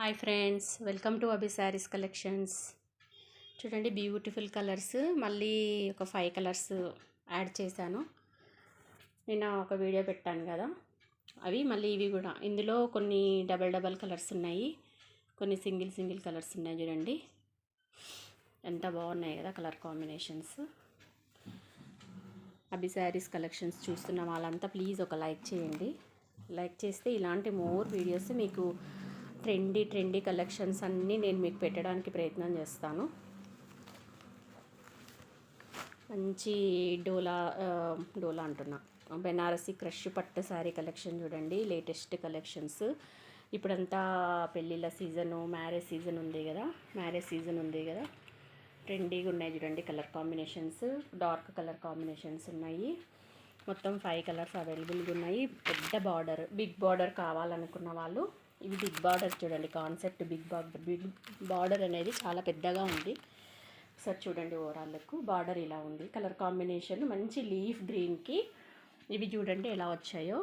Hi friends welcome to Abhi saris collections. చూడండి beautiful colours. మళ్ళీ ఒక ఫైవ్ కలర్స్ యాడ్ చేశాను. నిన్న ఒక వీడియో పెట్టాను కదా. అవి మళ్ళీ ఇవి కూడా. ఇందులో కొన్ని డబల్ డబల్ కలర్స్ ఉన్నాయి. కొన్ని సింగిల్ సింగిల్ కలర్స్ ఉన్నాయి చూడండి. ఎంత బాగున్నాయి కదా colour combinations. Abhi saris collections చూస్తున్న వాళ్ళంతా ప్లీజ్ ఒక లైక్ చేయండి. లైక్ చేస్తే ఇలాంటి మోర్ వీడియోస్ మీకు ట్రెండీ ట్రెండీ కలెక్షన్స్ అన్నీ నేను మీకు పెట్టడానికి ప్రయత్నం చేస్తాను. మంచి డోలా డోలా అంటున్నా. బెనారసి క్రష్ పట్టు శారీ కలెక్షన్ చూడండి లేటెస్ట్ కలెక్షన్స్. ఇప్పుడంతా పెళ్ళిళ్ళ సీజను మ్యారేజ్ సీజన్ ఉంది కదా మ్యారేజ్ సీజన్ ఉంది కదా. ట్రెండీగా ఉన్నాయి చూడండి colour combinations dark colour combinations ఉన్నాయి. మొత్తం ఫైవ్ కలర్స్ అవైలబుల్గా ఉన్నాయి. పెద్ద బార్డర్ బిగ్ బార్డర్ కావాలనుకున్న వాళ్ళు ఇవి బిగ్ బార్డర్ చూడండి concept big border big border అనేది చాలా పెద్దగా ఉంది. ఒకసారి చూడండి ఓవరాల్ బార్డర్ ఇలా ఉంది. కలర్ కాంబినేషన్ మంచి లీఫ్ గ్రీన్కి. ఇవి చూడండి ఎలా వచ్చాయో.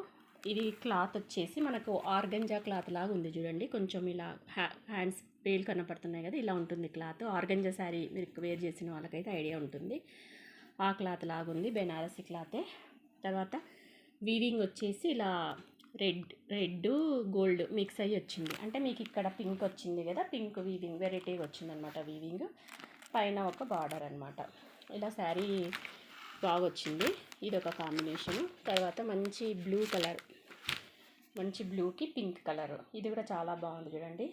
ఇది క్లాత్ వచ్చేసి మనకు ఆర్గంజా క్లాత్ లాగా ఉంది చూడండి. కొంచెం ఇలా హ్యా హ్యాండ్స్ పేలు కనపడుతున్నాయి కదా ఇలా ఉంటుంది క్లాత్. ఆర్గంజా శారీ మీరు వేర్ చేసిన వాళ్ళకైతే ఐడియా ఉంటుంది. ఆ క్లాత్ లాగా ఉంది బెనారసి క్లాతే. తర్వాత వీవింగ్ వచ్చేసి ఇలా రెడ్ రెడ్ గోల్డ్ మిక్స్ అయ్యి వచ్చింది. అంటే మీకు ఇక్కడ పింక్ వచ్చింది కదా పింక్ వీవింగ్ వెరైటీగా వచ్చిందనమాట వీవింగ్. పైన ఒక బార్డర్ అనమాట ఇలా శారీ బాగా వచ్చింది. ఇది ఒక కాంబినేషన్. తర్వాత మంచి బ్లూ కలర్ మంచి బ్లూకి పింక్ కలర్. ఇది కూడా చాలా బాగుంది చూడండి.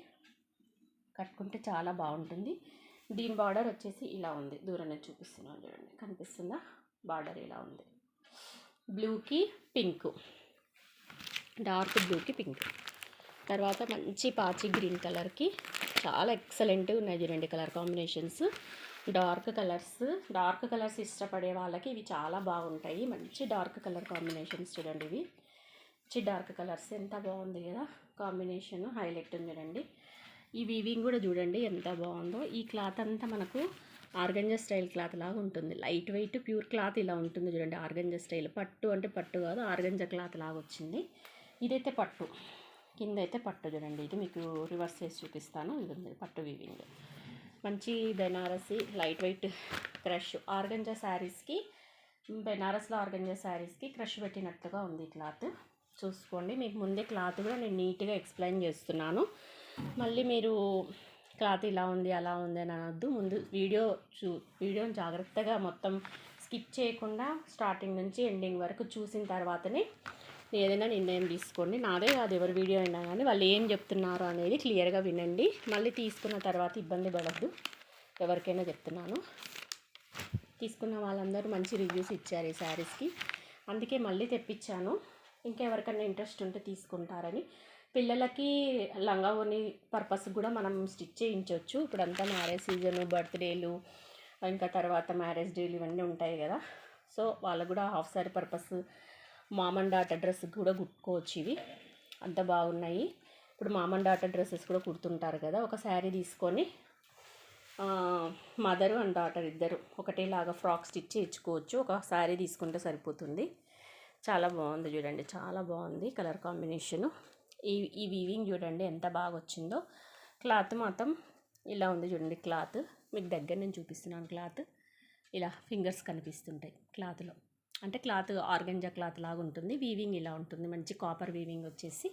కట్టుకుంటే చాలా బాగుంటుంది. దీని బార్డర్ వచ్చేసి ఇలా ఉంది. దూరం నుంచి చూపిస్తున్నాను చూడండి. కనిపిస్తుందా? బార్డర్ ఇలా ఉంది. బ్లూకి పింక్. డార్క్ బ్లూకి పింక్. తర్వాత మంచి పాచి గ్రీన్ కలర్కి చాలా ఎక్సలెంట్ ఉన్నాయి చూడండి colour combinations. Dark colours dark colours ఇష్టపడే వాళ్ళకి ఇవి చాలా బాగుంటాయి. మంచి డార్క్ కలర్ కాంబినేషన్స్ చూడండి ఇవి. మంచి డార్క్ కలర్స్ ఎంత బాగుంది కదా కాంబినేషన్ హైలైట్ ఉంది చూడండి. ఈ వీవింగ్ కూడా చూడండి ఎంత బాగుందో. ఈ క్లాత్ అంతా మనకు ఆర్గంజా స్టైల్ క్లాత్ లాగా ఉంటుంది. లైట్ వెయిట్ ప్యూర్ క్లాత్ ఇలా ఉంటుంది చూడండి ఆర్గంజా స్టైల్. పట్టు అంటే పట్టు కాదు ఆర్గంజా క్లాత్ లాగా వచ్చింది. ఇదైతే పట్టు. కింద అయితే పట్టు చూడండి. ఇది మీకు రివర్స్ చేసి చూపిస్తాను. ఇది ఉంది పట్టు వీవింగ్ మంచి Banarasi light weight crush. Organza శారీస్కి బెనారస్లో ఆర్గంజా శారీస్కి క్రష్ పెట్టినట్టుగా ఉంది క్లాత్. చూసుకోండి. మీకు ముందే క్లాత్ కూడా నేను నీట్గా ఎక్స్ప్లెయిన్ చేస్తున్నాను. మళ్ళీ మీరు క్లాత్ ఇలా ఉంది అలా ఉంది అని అనొద్దు. ముందు వీడియో చూ వీడియోని జాగ్రత్తగా మొత్తం స్కిప్ చేయకుండా స్టార్టింగ్ నుంచి ఎండింగ్ వరకు చూసిన తర్వాతనే ఏదైనా నిర్ణయం తీసుకోండి. నాదే కాదు ఎవరి వీడియో అయినా కానీ వాళ్ళు ఏం చెప్తున్నారు అనేది క్లియర్గా వినండి. మళ్ళీ తీసుకున్న తర్వాత ఇబ్బంది పడద్దు. ఎవరికైనా చెప్తున్నాను. తీసుకున్న వాళ్ళందరూ మంచి రివ్యూస్ ఇచ్చారు ఈ శారీస్కి. అందుకే మళ్ళీ తెప్పించాను. ఇంకా ఎవరికైనా ఇంట్రెస్ట్ ఉంటే తీసుకుంటారని. పిల్లలకి లంగా ఓని పర్పస్ కూడా మనం స్టిచ్ చేయించవచ్చు ఇప్పుడంతా మ్యారేజ్ సీజన్ బర్త్డేలు ఇంకా తర్వాత మ్యారేజ్ డేలు ఇవన్నీ ఉంటాయి కదా. సో వాళ్ళకు కూడా half sari purpose mom and dress కూడా కుట్టుకోవచ్చు ఇవి. అంత బాగున్నాయి. ఇప్పుడు మామ్ అండ్ డ్రెస్సెస్ కూడా కుడుతుంటారు కదా ఒక శారీ తీసుకొని మదర్ అండ్ డాటర్ ఇద్దరు ఒకటేలాగా ఫ్రాక్ స్టిచ్ ఇచ్చుకోవచ్చు ఒక శారీ తీసుకుంటే సరిపోతుంది. చాలా బాగుంది చూడండి చాలా బాగుంది కలర్ కాంబినేషను. ఈ ఈ వీవింగ్ చూడండి ఎంత బాగా వచ్చిందో. క్లాత్ మాత్రం ఇలా ఉంది చూడండి క్లాత్. మీకు దగ్గర నేను చూపిస్తున్నాను క్లాత్. ఇలా ఫింగర్స్ కనిపిస్తుంటాయి క్లాత్లో. అంటే క్లాత్ ఆర్గంజా క్లాత్ లాగా ఉంటుంది. వీవింగ్ ఇలా ఉంటుంది. మంచి కాపర్ వీవింగ్ వచ్చేసి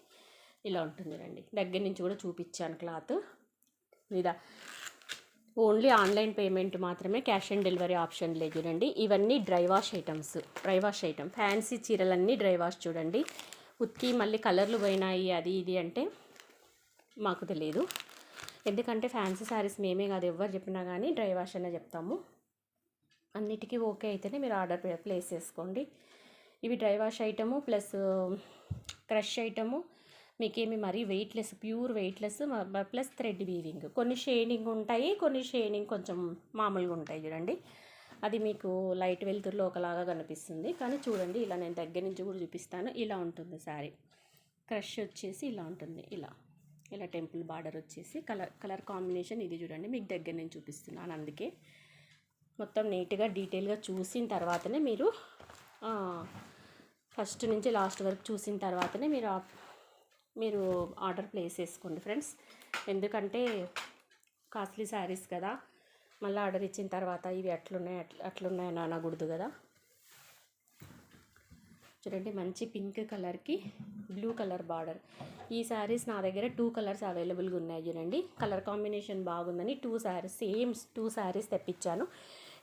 ఇలా ఉంటుంది రండి. దగ్గర నుంచి కూడా చూపించాను క్లాత్. లేదా ఓన్లీ ఆన్లైన్ పేమెంట్ మాత్రమే క్యాష్ ఆన్ డెలివరీ ఆప్షన్ లేదు చూడండి ఇవన్నీ dry wash items dry wash item. Fancy చీరలన్నీ డ్రై వాష్ చూడండి. ఉతికి మళ్ళీ కలర్లు పోయినాయి అది ఇది అంటే మాకు తెలియదు. ఎందుకంటే ఫ్యాన్సీ శారీస్ మేమే కాదు ఎవరు చెప్పినా కానీ డ్రై వాష్ అనే చెప్తాము. అన్నిటికీ ఓకే అయితేనే మీరు ఆర్డర్ ప్లేస్ చేసుకోండి. ఇవి dry wash item plus crush item. మీకేమి మరీ weightless pure weightless plus thread weaving. కొన్ని షేడింగ్ ఉంటాయి కొన్ని షేడింగ్ కొంచెం మామూలుగా ఉంటాయి చూడండి. అది మీకు లైట్ వెలుతురులో ఒకలాగా కనిపిస్తుంది. కానీ చూడండి ఇలా నేను దగ్గర నుంచి కూడా చూపిస్తాను. ఇలా ఉంటుంది శారీ. క్రష్ వచ్చేసి ఇలా ఉంటుంది ఇలా. ఇలా టెంపుల్ బార్డర్ వచ్చేసి కలర్ కలర్ కాంబినేషన్ ఇది చూడండి. మీకు దగ్గర నుంచి చూపిస్తున్నాను అందుకే. మొత్తం నీట్గా డీటెయిల్గా చూసిన తర్వాతనే మీరు ఫస్ట్ నుంచి లాస్ట్ వరకు చూసిన తర్వాతనే మీరు మీరు ఆర్డర్ ప్లేస్ చేసుకోండి ఫ్రెండ్స్. ఎందుకంటే కాస్ట్లీ శారీస్ కదా మళ్ళీ ఆర్డర్ ఇచ్చిన తర్వాత ఇవి అట్లున్నాయి అట్లా అట్లున్నాయని అనకూడదు కదా. చూడండి మంచి పింక్ కలర్కి బ్లూ కలర్ బార్డర్. ఈ శారీస్ నా దగ్గర టూ కలర్స్ అవైలబుల్గా ఉన్నాయి చూడండి. కలర్ కాంబినేషన్ బాగుందని two saris same two saris తెప్పించాను.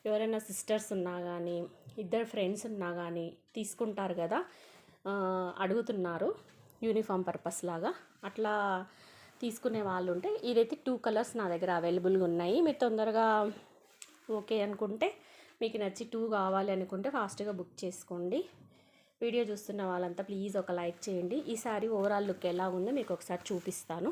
ఎవరైనా సిస్టర్స్ ఉన్నా కానీ ఇద్దరు ఫ్రెండ్స్ ఉన్నా కానీ తీసుకుంటారు కదా అడుగుతున్నారు యూనిఫామ్ పర్పస్ లాగా. అట్లా తీసుకునే వాళ్ళు ఉంటే ఇదైతే టూ కలర్స్ నా దగ్గర అవైలబుల్గా ఉన్నాయి. మీరు తొందరగా ఓకే అనుకుంటే మీకు నచ్చి టూ కావాలి అనుకుంటే ఫాస్ట్గా బుక్ చేసుకోండి. వీడియో చూస్తున్న వాళ్ళంతా ప్లీజ్ ఒక లైక్ చేయండి. ఈ సారీ ఓవరాల్ లుక్ ఎలా ఉందో మీకు ఒకసారి చూపిస్తాను.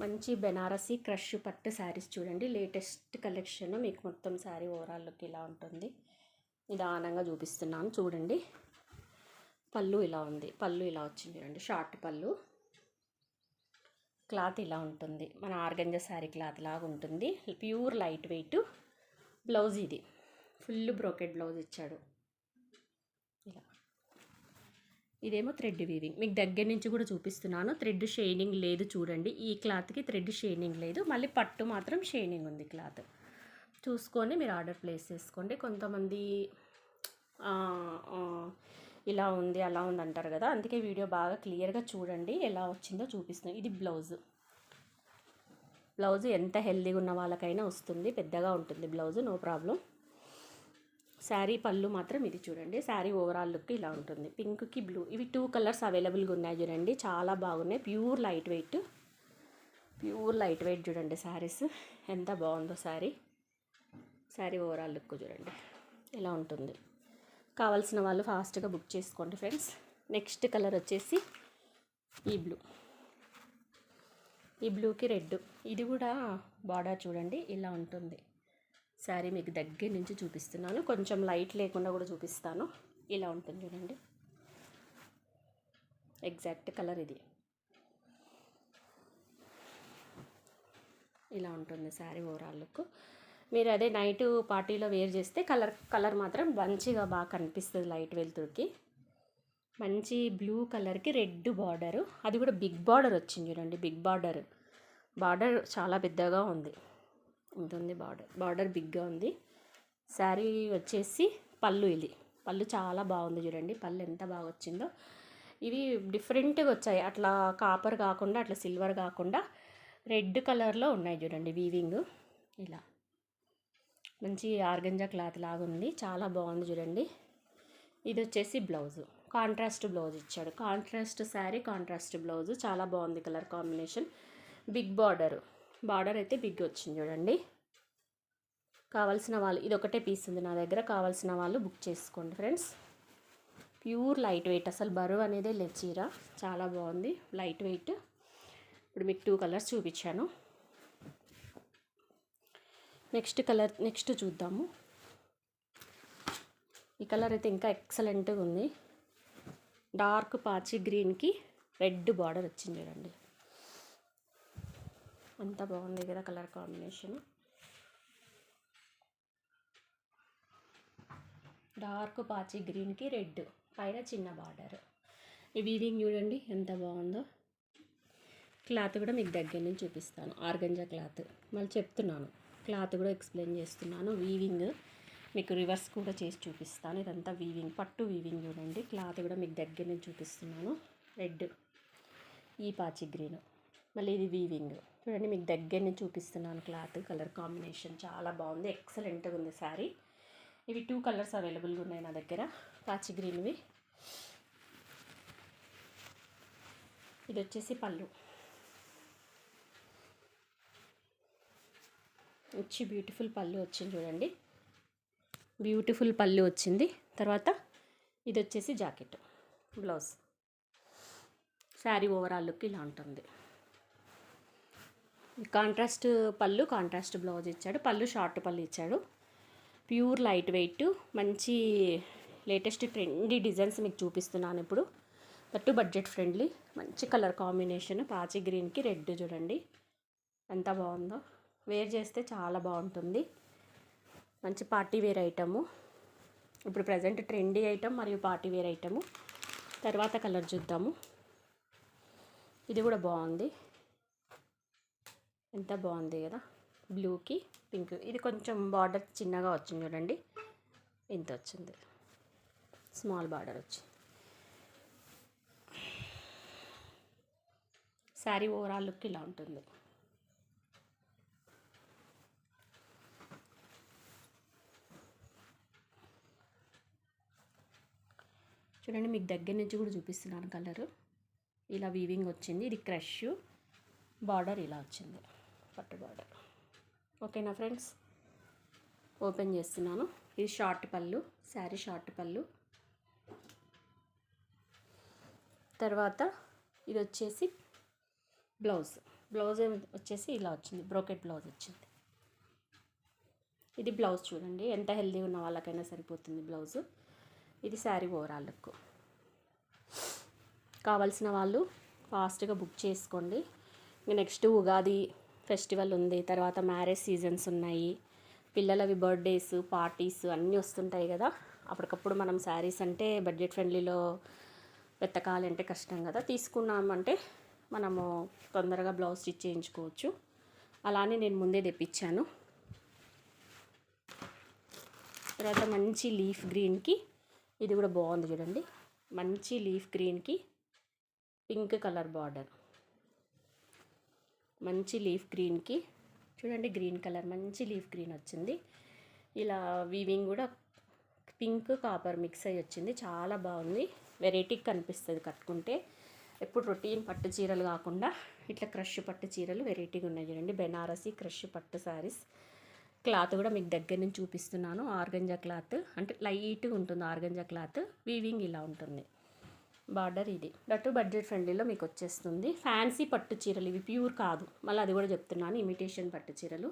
మంచి బెనారసీ క్రష్ పట్టు శారీస్ చూడండి. లేటెస్ట్ కలెక్షన్ మీకు మొత్తం శారీ ఓవరాల్ లుక్ ఇలా ఉంటుంది. నిదానంగా చూపిస్తున్నాను. చూడండి. పళ్ళు ఇలా ఉంది. పళ్ళు ఇలా వచ్చింది చూడండి. షార్ట్ పళ్ళు. క్లాత్ ఇలా ఉంటుంది. మన ఆర్గంజా శారీ క్లాత్ లాగా ఉంటుంది. ప్యూర్ లైట్ వెయిట్ బ్లౌజ్ ఇది. ఫుల్ బ్రోకెట్ బ్లౌజ్ ఇచ్చాడు ఇలా ఇదేమో థ్రెడ్ వీవింగ్. మీకు దగ్గర నుంచి కూడా చూపిస్తున్నాను. థ్రెడ్ షైనింగ్ లేదు చూడండి. ఈ క్లాత్కి థ్రెడ్ షైనింగ్ లేదు. మళ్ళీ పట్టు మాత్రం షైనింగ్ ఉంది క్లాత్. చూసుకొని మీరు ఆర్డర్ ప్లేస్ చేసుకోండి. కొంతమంది ఇలా ఉంది అలా ఉంది అంటారు కదా. అందుకే వీడియో బాగా క్లియర్గా చూడండి. ఎలా వచ్చిందో చూపిస్తున్నాను ఇది బ్లౌజ్. బ్లౌజ్ ఎంత హెల్దీగా ఉన్న వాళ్ళకైనా వస్తుంది. పెద్దగా ఉంటుంది బ్లౌజ్. No problem. శారీ పళ్ళు మాత్రం ఇది చూడండి. శారీ ఓవరాల్ లుక్ ఇలా ఉంటుంది. పింక్కి బ్లూ ఇవి టూ కలర్స్ అవైలబుల్గా ఉన్నాయి చూడండి. చాలా బాగున్నాయి. Pure light weight pure light weight చూడండి శారీస్. ఎంత బాగుందో శారీ. శారీ ఓవరాల్ లుక్ చూడండి. ఇలా ఉంటుంది. కావాల్సిన వాళ్ళు ఫాస్ట్గా బుక్ చేసుకోండి ఫ్రెండ్స్ నెక్స్ట్ కలర్ వచ్చేసి ఈ బ్లూ ఈ బ్లూకి రెడ్ ఇది కూడా బార్డర్ చూడండి. ఇలా ఉంటుంది. శారీ మీకు దగ్గర నుంచి చూపిస్తున్నాను. కొంచెం లైట్ లేకుండా కూడా చూపిస్తాను. ఇలా ఉంటుంది చూడండి. ఎగ్జాక్ట్ కలర్ ఇది. ఇలా ఉంటుంది శారీ ఓవరాల్ లుక్ మీరు అదే నైట్ పార్టీలో వేర్ చేస్తే కలర్ కలర్ మాత్రం మంచిగా బాగా కనిపిస్తుంది లైట్ వెలుతురుకి. మంచి బ్లూ కలర్కి రెడ్ బార్డరు అది కూడా బిగ్ బార్డర్ వచ్చింది చూడండి బిగ్ బార్డర్ బార్డర్ చాలా పెద్దగా ఉంది. ఇంత ఉంది బార్డర్ బార్డర్ బిగ్గా ఉంది. శారీ వచ్చేసి పళ్ళు ఇది. పళ్ళు చాలా బాగుంది చూడండి. పళ్ళు ఎంత బాగా వచ్చిందో. ఇవి డిఫరెంట్గా వచ్చాయి. అట్లా కాపర్ కాకుండా అట్లా సిల్వర్ కాకుండా రెడ్ కలర్లో ఉన్నాయి చూడండి వీవింగ్. ఇలా. మంచి ఆర్గంజా క్లాత్ లాగా ఉంది. చాలా బాగుంది చూడండి. ఇది వచ్చేసి బ్లౌజు. కాంట్రాస్ట్ బ్లౌజ్ ఇచ్చాడు. Contrast sari contrast blouse. చాలా బాగుంది colour combination. Big border. Border అయితే బిగ్ వచ్చింది చూడండి. కావాల్సిన వాళ్ళు ఇది ఒకటే పీస్ ఉంది నా దగ్గర కావాల్సిన వాళ్ళు బుక్ చేసుకోండి ఫ్రెండ్స్ ప్యూర్ లైట్ వెయిట్ అసలు బరువు అనేది లేదు చీర. చాలా బాగుంది లైట్ వెయిట్ ఇప్పుడు మీకు టూ కలర్స్ చూపించాను. నెక్స్ట్ కలర్ నెక్స్ట్ చూద్దాము. ఈ కలర్ అయితే ఇంకా ఎక్సలెంట్గా ఉంది. డార్క్ పాచి గ్రీన్కి రెడ్ బార్డర్ వచ్చింది చూడండి. అంత బాగుంది కదా కలర్ కాంబినేషన్. డార్క్ పాచి గ్రీన్కి రెడ్ పైన చిన్న బార్డర్. ఈ వీవింగ్ చూడండి ఎంత బాగుందో. క్లాత్ కూడా మీకు దగ్గర నుంచి చూపిస్తాను ఆర్గంజా క్లాత్. మళ్ళీ చెప్తున్నాను క్లాత్ కూడా ఎక్స్ప్లెయిన్ చేస్తున్నాను. వీవింగ్ మీకు రివర్స్ కూడా చేసి చూపిస్తాను. ఇదంతా వీవింగ్ పట్టు వీవింగ్ చూడండి. క్లాత్ కూడా మీకు దగ్గర నుంచి చూపిస్తున్నాను. రెడ్ ఈ పాచి గ్రీన్. మళ్ళీ ఇది వీవింగ్ చూడండి మీకు దగ్గరనే చూపిస్తున్నాను క్లాత్ కలర్ కాంబినేషన్. చాలా బాగుంది. ఎక్సలెంట్గా ఉంది శారీ. ఇవి టూ కలర్స్ అవైలబుల్గా ఉన్నాయి నా దగ్గర. పాచి గ్రీన్వి ఇది వచ్చేసి పళ్ళు. వచ్చి బ్యూటిఫుల్ పళ్ళు వచ్చింది చూడండి. బ్యూటిఫుల్ పళ్ళు వచ్చింది. తర్వాత ఇది వచ్చేసి jacket blouse. Sari overall look ఇలా ఉంటుంది. కాంట్రాస్ట్ పళ్ళు కాంట్రాస్ట్ బ్లౌజ్ ఇచ్చాడు. పళ్ళు షార్ట్ పళ్ళు ఇచ్చాడు. ప్యూర్ లైట్ వెయిట్ మంచి లేటెస్ట్ ట్రెండీ డిజైన్స్ మీకు చూపిస్తున్నాను ఇప్పుడు. దట్టు బడ్జెట్ ఫ్రెండ్లీ మంచి కలర్ కాంబినేషన్ పాచి గ్రీన్కి రెడ్ చూడండి. ఎంత బాగుందో. వేర్ చేస్తే చాలా బాగుంటుంది. మంచి పార్టీ వేర్ ఐటము. ఇప్పుడు ప్రజెంట్ ట్రెండీ ఐటమ్ మరియు పార్టీ వేర్ ఐటము. తర్వాత కలర్ చూద్దాము. ఇది కూడా బాగుంది. ఎంత బాగుంది కదా? బ్లూకి పింక్ ఇది కొంచెం బార్డర్ చిన్నగా వచ్చింది చూడండి. ఇంత వచ్చింది? స్మాల్ బార్డర్ వచ్చింది. శారీ ఓవరాల్ లుక్ ఇలా ఉంటుంది. చూడండి మీకు దగ్గర నుంచి కూడా చూపిస్తున్నాను కలరు. ఇలా వీవింగ్ వచ్చింది. ఇది క్రష్. బార్డర్ ఇలా వచ్చింది. పట్టు బార్డర్ ఓకేనా ఫ్రెండ్స్? ఓపెన్ చేస్తున్నాను. ఇది షార్ట్ పళ్ళు శారీ షార్ట్ పళ్ళు. తర్వాత ఇది వచ్చేసి బ్లౌజ్. బ్లౌజ్ వచ్చేసి ఇలా వచ్చింది బ్రోకెట్ బ్లౌజ్ వచ్చింది. ఇది బ్లౌజ్ చూడండి ఎంత హెల్దీ ఉన్న వాళ్ళకైనా సరిపోతుంది బ్లౌజ్. ఇది శారీ ఓవరాల్ లుక్. కావాల్సిన వాళ్ళు ఫాస్ట్గా బుక్ చేసుకోండి. ఇంకా నెక్స్ట్ ఉగాది ఫెస్టివల్ ఉంది తర్వాత మ్యారేజ్ సీజన్స్ ఉన్నాయి పిల్లలవి బర్త్డేస్ పార్టీస్ అన్నీ వస్తుంటాయి కదా. అప్పటికప్పుడు మనం శారీస్ అంటే బడ్జెట్ ఫ్రెండ్లీలో వెతకాలంటే కష్టం కదా. తీసుకున్నామంటే మనము తొందరగా బ్లౌజ్ స్టిచ్ చేయించుకోవచ్చు. అలానే నేను ముందే తెప్పించాను. తర్వాత మంచి లీఫ్ గ్రీన్కి ఇది కూడా బాగుంది చూడండి. మంచి లీఫ్ గ్రీన్కి పింక్ కలర్ బార్డర్. మంచి లీఫ్ గ్రీన్కి. చూడండి గ్రీన్ కలర్ మంచి లీఫ్ గ్రీన్ వచ్చింది. ఇలా వీవింగ్ కూడా పింక్ కాపర్ మిక్స్ అయ్యి వచ్చింది. చాలా బాగుంది. వెరైటీగా కనిపిస్తుంది కట్టుకుంటే. ఎప్పుడు రొటీన్ పట్టు చీరలు కాకుండా ఇట్లా క్రష్ పట్టు చీరలు వెరైటీగా ఉన్నాయి చూడండి. బెనారసి క్రష్ పట్టు శారీస్ క్లాత్ కూడా మీకు దగ్గర నుంచి చూపిస్తున్నాను. Organza cloth. అంటే లైట్గా ఉంటుంది ఆర్గంజా క్లాత్. వీవింగ్ ఇలా ఉంటుంది. బార్డర్ ఇది. డట్టు బడ్జెట్ ఫ్రెండ్లీలో మీకు వచ్చేస్తుంది. ఫ్యాన్సీ పట్టు చీరలు ఇవి ప్యూర్ కాదు. మళ్ళీ అది కూడా చెప్తున్నాను ఇమిటేషన్ పట్టు చీరలు.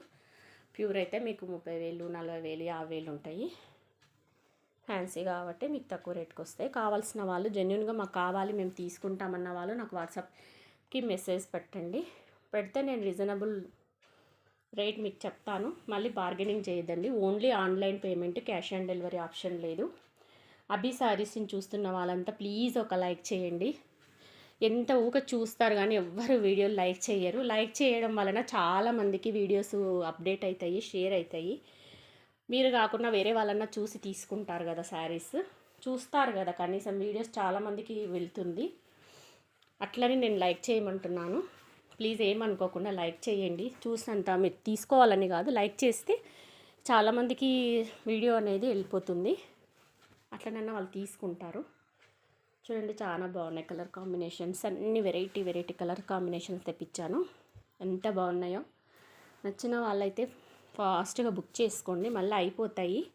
ప్యూర్ అయితే మీకు ముప్పై వేలు నలభై వేలు యాభై వేలు ఉంటాయి. ఫ్యాన్సీ కాబట్టి మీకు తక్కువ రేట్కి వస్తాయి. కావాల్సిన వాళ్ళు జెన్యున్గా మాకు కావాలి మేము తీసుకుంటామన్న వాళ్ళు నాకు వాట్సాప్కి మెసేజ్ పెట్టండి. పెడితే నేను రీజనబుల్ రేట్ మీకు చెప్తాను. మళ్ళీ బార్గెనింగ్ చేయొద్దండి. Only online payment cash on delivery option లేదు. అభి శారీస్ని చూస్తున్న వాళ్ళంతా ప్లీజ్ ఒక లైక్ చేయండి. ఎంత ఊక చూస్తారు కానీ ఎవ్వరు వీడియోలు లైక్ చేయరు. లైక్ చేయడం వలన చాలామందికి వీడియోస్ అప్డేట్ అవుతాయి షేర్ అవుతాయి మీరు కాకుండా వేరే వాళ్ళన్నా చూసి తీసుకుంటారు కదా శారీస్ చూస్తారు కదా కనీసం వీడియోస్ చాలామందికి వెళ్తుంది. అట్లని నేను లైక్ చేయమంటున్నాను. ప్లీజ్ ఏమనుకోకుండా లైక్ చేయండి. చూసినంత మీరు తీసుకోవాలని కాదు లైక్ చేస్తే చాలామందికి వీడియో అనేది వెళ్ళిపోతుంది. అట్లనైనా వాళ్ళు తీసుకుంటారు. చూడండి చాలా బాగున్నాయి కలర్ కాంబినేషన్స్. అన్ని వెరైటీ వెరైటీ కలర్ కాంబినేషన్స్ తెప్పించాను. ఎంత బాగున్నాయో. నచ్చిన వాళ్ళైతే ఫాస్ట్గా బుక్ చేసుకోండి. మళ్ళీ అయిపోతాయి.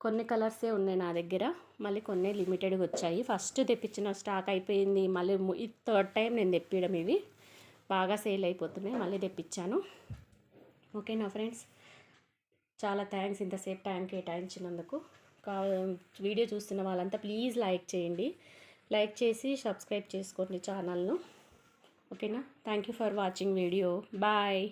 కొన్ని కలర్సే ఉన్నాయి నా దగ్గర. మళ్ళీ కొన్ని లిమిటెడ్గా వచ్చాయి. ఫస్ట్ తెప్పించిన స్టాక్ అయిపోయింది. మళ్ళీ ఈ థర్డ్ టైం నేను తెప్పించడం ఇవి. బాగా సేల్ అయిపోతున్నాయి. మళ్ళీ తెప్పించాను. ఓకేనా ఫ్రెండ్స్? చాలా థ్యాంక్స్ ఇంతసేపు టైం కేటాయించినందుకు. వీడియో చూస్తున్న వాళ్ళంతా ప్లీజ్ లైక్ చేయండి. లైక్ చేసి సబ్స్క్రైబ్ చేసుకోండి ఛానల్ను. ఓకేనా? Thank you for watching video. Bye.